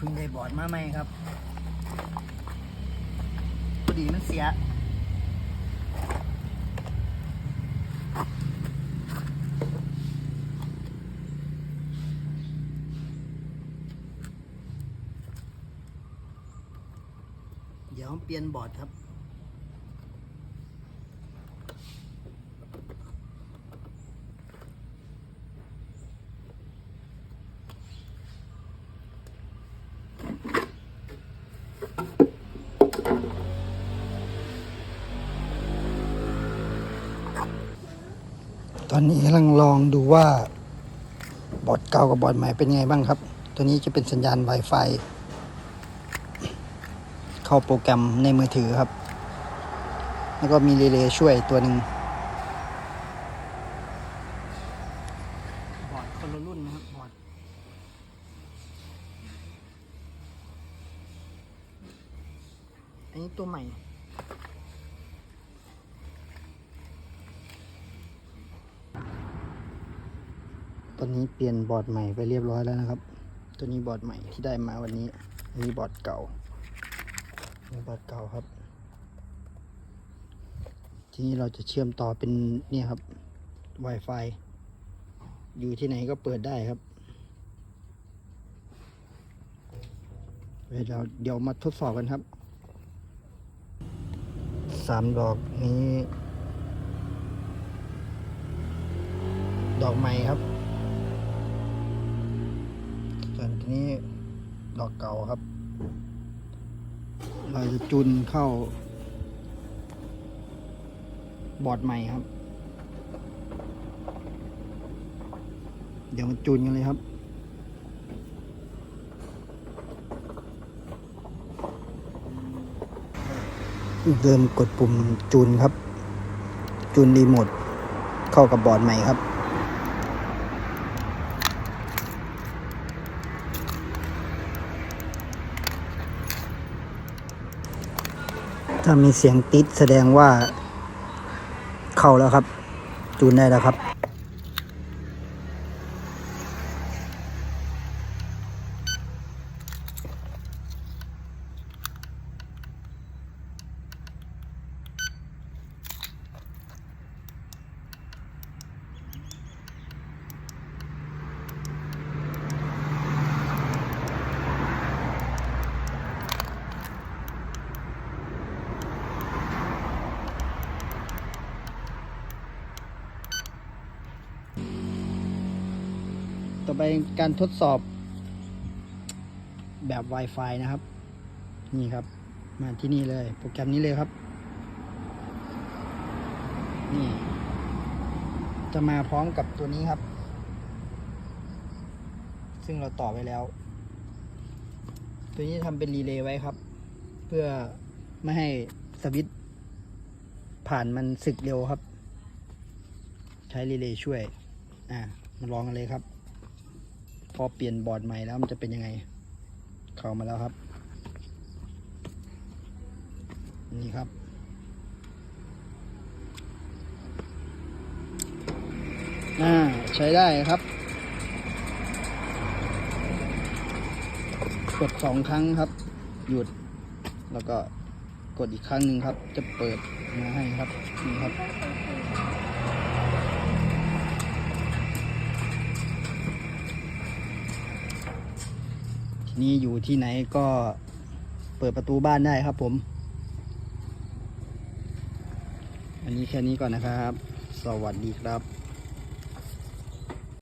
เพิ่งได้บอร์ดมาใหม่ครับพอดีมันเสียเดี๋ยวเปลี่ยนบอร์ดครับ ตอนนี้กำลังลองดูว่า บอร์ดเก่ากับบอร์ดใหม่เป็นไงบ้างครับ ตัวนี้จะเป็นสัญญาณ Wi-Fi เข้าโปรแกรมในมือถือครับ แล้วก็มีรีเลย์ช่วยตัวหนึ่งบอร์ดคนละรุ่นนะครับบอร์ดอันนี้ตัวใหม่ ตอนนี้เปลี่ยนบอร์ดใหม่ไปเรียบร้อยแล้วนะครับ ตัวนี้บอร์ดใหม่ที่ได้มาวันนี้อันนี้บอร์ดเก่าอันนี้บอร์ดเก่าครับ ทีนี้เราจะเชื่อมต่อเป็นเนี่ยครับ Wi-Fi อยู่ที่ไหนก็เปิดได้ครับเดี๋ยวเดี๋ยวมาทดสอบกันครับสามดอกนี้ ดอกใหม่ครับ นี้ดอกเก่าครับ เราจะจุนเข้า บอร์ดใหม่ครับ เดี๋ยวมาจูนกันเลยครับเดิมกดปุ่มจูนครับ จูนรีโมทเข้ากับบอร์ดใหม่ครับ ถ้ามีเสียงติดแสดงว่า เข้าแล้วครับ จูนได้แล้วครับ ต่อไปการทดสอบแบบ Wi-Fi นะครับ นี่ครับ มาที่นี่เลย โปรแกรมนี้เลยครับ นี่ จะมาพร้อมกับตัวนี้ครับ ซึ่งเราต่อไปแล้ว ตัวนี้ทำเป็นรีเลย์ไว้ครับ เพื่อไม่ให้สวิตผ่านมันสึกเร็วครับ ใช้รีเลย์ช่วย อ่ามาลองกันเลยครับ พอเปลี่ยนบอร์ดใหม่แล้วมันจะเป็นยังไง เข้ามาแล้วครับ นี่ครับ อ่า ใช้ได้ครับ กดสองครั้งครับ หยุด แล้วก็กดอีกครั้งหนึ่งครับ จะเปิดมาให้ครับ นี่ครับ นี้อยู่ที่ไหนก็เปิดประตูบ้านได้ครับผม อันนี้แค่นี้ก่อนนะครับ สวัสดีครับ